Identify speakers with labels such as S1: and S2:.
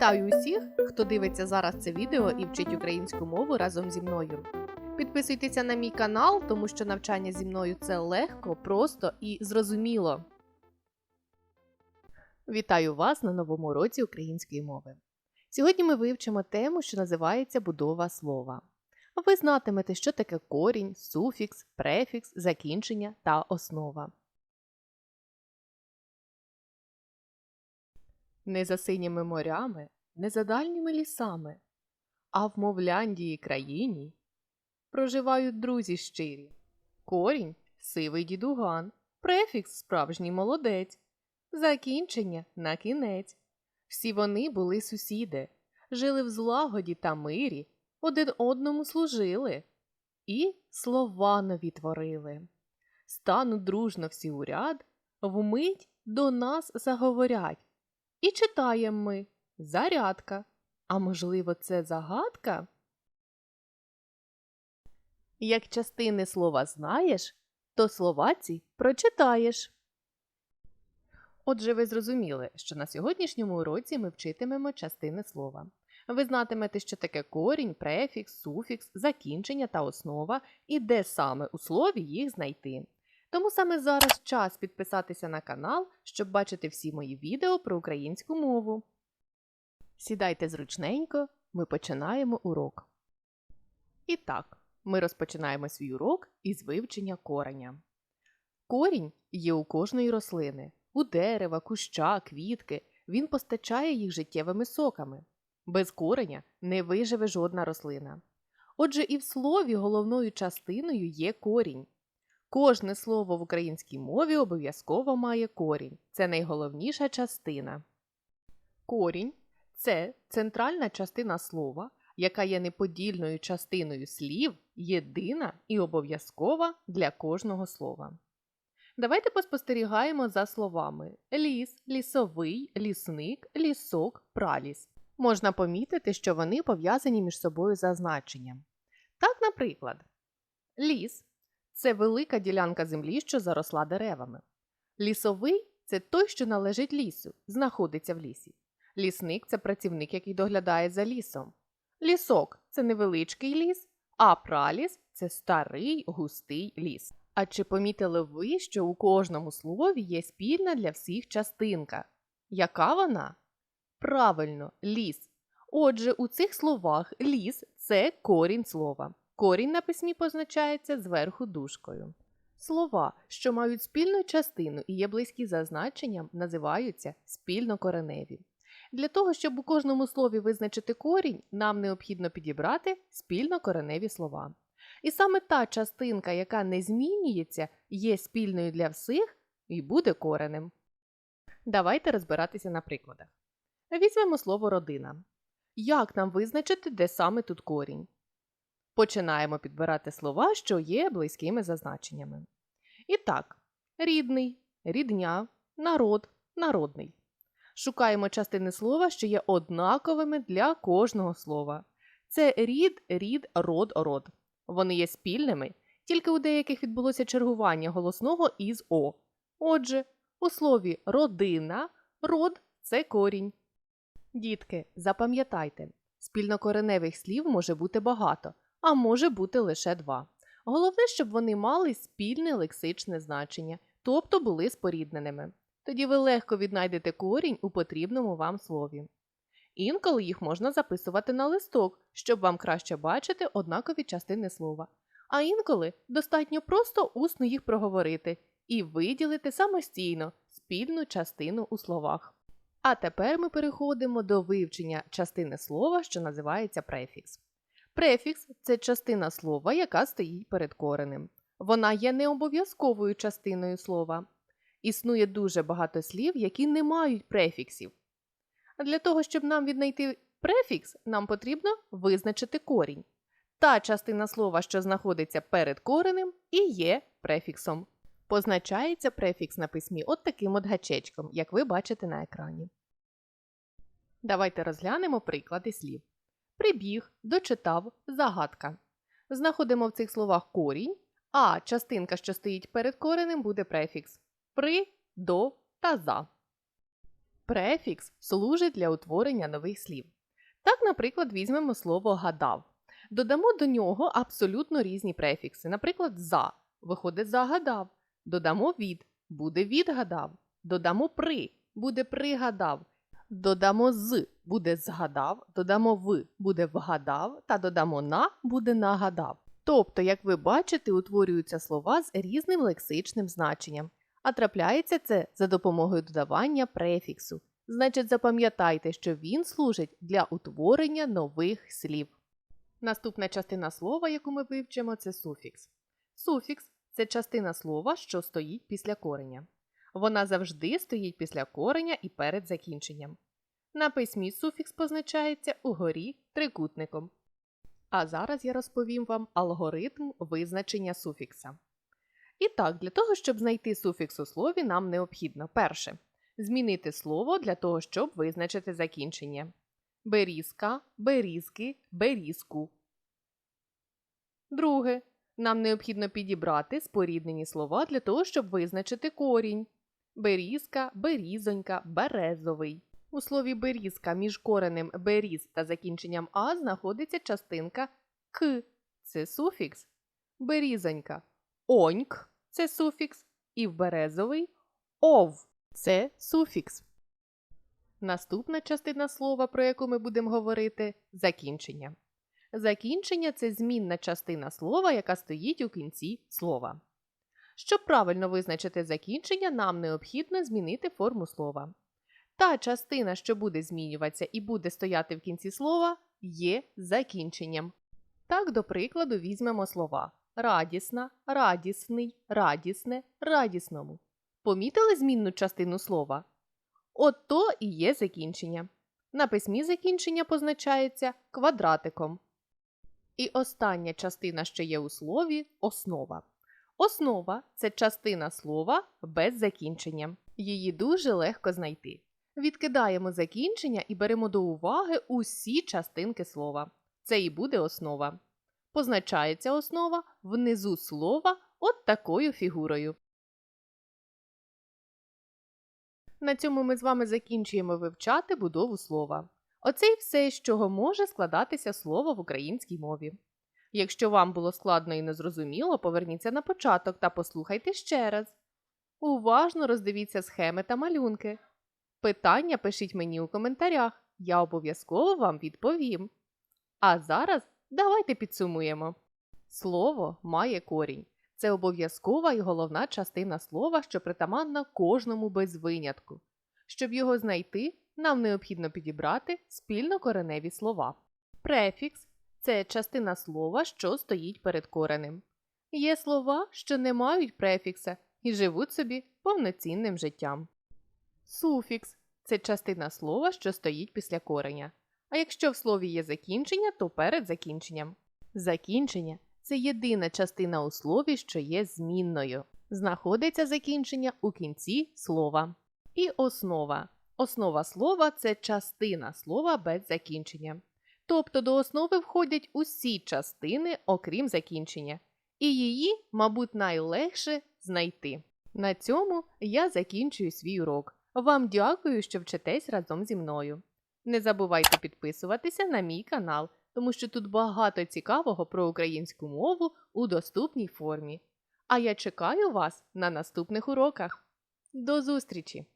S1: Вітаю усіх, хто дивиться зараз це відео і вчить українську мову разом зі мною. Підписуйтеся на мій канал, тому що навчання зі мною це легко, просто і зрозуміло. Вітаю вас на новому уроці української мови. Сьогодні ми вивчимо тему, що називається будова слова. Ви знатимете, що таке корінь, суфікс, префікс, закінчення та основа. Не за синіми морями, не за дальніми лісами, а в мовляндії країні проживають друзі щирі. Корінь сивий дідуган, префікс справжній молодець, закінчення на кінець. Всі вони були сусіди, жили в злагоді та мирі, один одному служили і слова нові творили. Стануть дружно всі у ряд, вмить до нас заговорять. І читаємо ми зарядка. А можливо, це загадка? Як частини слова знаєш, то слова ці прочитаєш. Отже, ви зрозуміли, що на сьогоднішньому уроці ми вчитимемо частини слова. Ви знатимете, що таке корінь, префікс, суфікс, закінчення та основа, і де саме у слові їх знайти. Тому саме зараз час підписатися на канал, щоб бачити всі мої відео про українську мову. Сідайте зручненько, ми починаємо урок. І так, ми розпочинаємо свій урок із вивчення кореня. Корінь є у кожної рослини, у дерева, куща, квітки. Він постачає їх життєвими соками. Без кореня не виживе жодна рослина. Отже, і в слові головною частиною є корінь. Кожне слово в українській мові обов'язково має корінь. Це найголовніша частина. Корінь це центральна частина слова, яка є неподільною частиною слів, єдина і обов'язкова для кожного слова. Давайте поспостерігаємо за словами ліс, лісовий, лісник, лісок, праліс. Можна помітити, що вони пов'язані між собою за значенням. Так, наприклад, ліс це велика ділянка землі, що заросла деревами. Лісовий це той, що належить лісу, знаходиться в лісі. Лісник це працівник, який доглядає за лісом. Лісок це невеличкий ліс, а праліс це старий густий ліс. А чи помітили ви, що у кожному слові є спільна для всіх частинка? Яка вона? Правильно, ліс. Отже, у цих словах ліс це корінь слова. Корінь на письмі позначається зверху дужкою. Слова, що мають спільну частину і є близькі за значенням, називаються спільнокореневі. Для того, щоб у кожному слові визначити корінь, нам необхідно підібрати спільнокореневі слова. І саме та частинка, яка не змінюється, є спільною для всіх і буде коренем. Давайте розбиратися на прикладах. Візьмемо слово родина. Як нам визначити, де саме тут корінь? Починаємо підбирати слова, що є близькими за значеннями. І так, рідний, рідня, народ, народний. Шукаємо частини слова, що є однаковими для кожного слова. Це рід, рід, род, род. Вони є спільними, тільки у деяких відбулося чергування голосного із О. Отже, у слові родина, род це корінь. Дітки, запам'ятайте, спільнокореневих слів може бути багато, а може бути лише два. Головне, щоб вони мали спільне лексичне значення, тобто були спорідненими. Тоді ви легко віднайдете корінь у потрібному вам слові. Інколи їх можна записувати на листок, щоб вам краще бачити однакові частини слова. А інколи достатньо просто усно їх проговорити і виділити самостійно спільну частину у словах. А тепер ми переходимо до вивчення частини слова, що називається префікс. Префікс це частина слова, яка стоїть перед коренем. Вона є необов'язковою частиною слова. Існує дуже багато слів, які не мають префіксів. А Для того, щоб нам віднайти префікс, нам потрібно визначити корінь. Та частина слова, що знаходиться перед коренем, і є префіксом. Позначається префікс на письмі от таким от гачечком, як ви бачите на екрані. Давайте розглянемо приклади слів. Прибіг, дочитав, загадка. Знаходимо в цих словах корінь, а частинка, що стоїть перед коренем, буде префікс при, до та за. Префікс служить для утворення нових слів. Так, наприклад, візьмемо слово гадав. Додамо до нього абсолютно різні префікси. Наприклад, за виходить загадав. Додамо від буде відгадав. Додамо при буде пригадав. Додамо з буде згадав, додамо в буде вгадав, та додамо на буде нагадав. Тобто, як ви бачите, утворюються слова з різним лексичним значенням, а трапляється це за допомогою додавання префіксу. Значить, запам'ятайте, що він служить для утворення нових слів. Наступна частина слова, яку ми вивчимо, це суфікс. Суфікс це частина слова, що стоїть після кореня. Вона завжди стоїть після кореня і перед закінченням. На письмі суфікс позначається угорі трикутником. А зараз я розповім вам алгоритм визначення суфікса. І так, для того, щоб знайти суфікс у слові, нам необхідно перше змінити слово для того, щоб визначити закінчення. Берізка, берізки, берізку. Друге. Нам необхідно підібрати споріднені слова для того, щоб визначити корінь. Берізка, берізонька, березовий. У слові берізка між коренем беріз та закінченням а знаходиться частинка к це суфікс. Берізонька оньк це суфікс. І в березовий ов це суфікс. Наступна частина слова, про яку ми будемо говорити закінчення. Закінчення це змінна частина слова, яка стоїть у кінці слова. Щоб правильно визначити закінчення, нам необхідно змінити форму слова. Та частина, що буде змінюватися і буде стояти в кінці слова, є закінченням. Так, до прикладу, візьмемо слова радісна, радісний, радісне, радісному. Помітили змінну частину слова? От то і є закінчення. На письмі закінчення позначається квадратиком. І остання частина, що є у слові основа. Основа це частина слова без закінчення. Її дуже легко знайти. Відкидаємо закінчення і беремо до уваги усі частинки слова. Це і буде основа. Позначається основа внизу слова от такою фігурою. На цьому ми з вами закінчуємо вивчати будову слова. Оце й все, з чого може складатися слово в українській мові. Якщо вам було складно і незрозуміло, поверніться на початок та послухайте ще раз. Уважно роздивіться схеми та малюнки. Питання пишіть мені у коментарях, я обов'язково вам відповім. А зараз давайте підсумуємо. Слово має корінь. Це обов'язкова і головна частина слова, що притаманна кожному без винятку. Щоб його знайти, нам необхідно підібрати спільнокореневі слова. Префікс це частина слова, що стоїть перед коренем. Є слова, що не мають префікса і живуть собі повноцінним життям. Суфікс це частина слова, що стоїть після кореня. А якщо в слові є закінчення, то перед закінченням. Закінчення це єдина частина у слові, що є змінною. Знаходиться закінчення у кінці слова. І основа. Основа слова це частина слова без закінчення. Тобто до основи входять усі частини, окрім закінчення, і її, мабуть, найлегше знайти. На цьому я закінчую свій урок. Вам дякую, що вчитесь разом зі мною. Не забувайте підписуватися на мій канал, тому що тут багато цікавого про українську мову у доступній формі. А я чекаю вас на наступних уроках. До зустрічі!